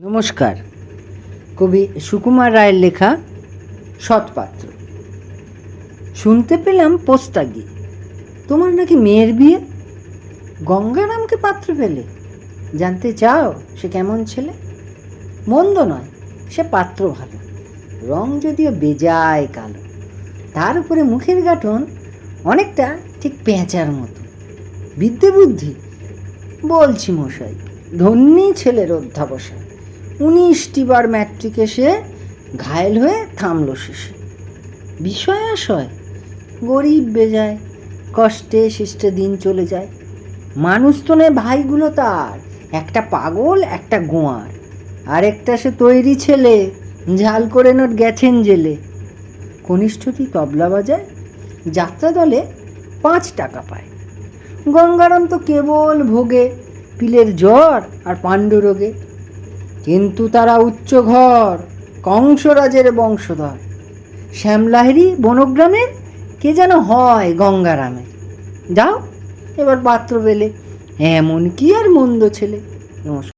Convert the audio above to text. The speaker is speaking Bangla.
নমস্কার। কবি সুকুমার রায়ের লেখা সৎপাত্র। শুনতে পেলাম পোস্তা গিয়ে তোমার নাকি মেয়ের বিয়ে? গঙ্গারামকে পাত্র পেলে? জানতে চাও সে কেমন ছেলে? মন্দ নয়, সে পাত্র ভালো। রং যদিও বেজায় কালো। তার উপরে মুখের গাঠন অনেকটা ঠিক পেঁচার মতো। বিদ্যে বুদ্ধি, বলছি মশাই, ধন্যী ছেলের অধ্যাবসায়। উনিশটি বার ম্যাট্রিকে সে ঘায়েল হয়ে থামল শেষে। বিষয় আশয়, গরিব বেজায়, কষ্টে শিষ্টে দিন চলে যায়। মানুষ তো নেই ভাইগুলো তার, একটা পাগল, একটা গোয়ার। আরেকটা সে তৈরি ছেলে, ঝাল করে নোট গেছেন জেলে। কনিষ্ঠটি তবলা বাজায়, যাত্রা দলে পাঁচ টাকা পায়। গঙ্গারাম তো কেবল ভোগে, পিলের জ্বর আর পাণ্ডুরোগে। কিন্তু তারা উচ্চ ঘর, কংসরাজের বংশধর। শ্যামলাহেরি বনগ্রামের কে যেন হয় গঙ্গারামে। যাও, এবার পাত্র পেলে। এমন কি আর মন্দ ছেলে? নমস্কার।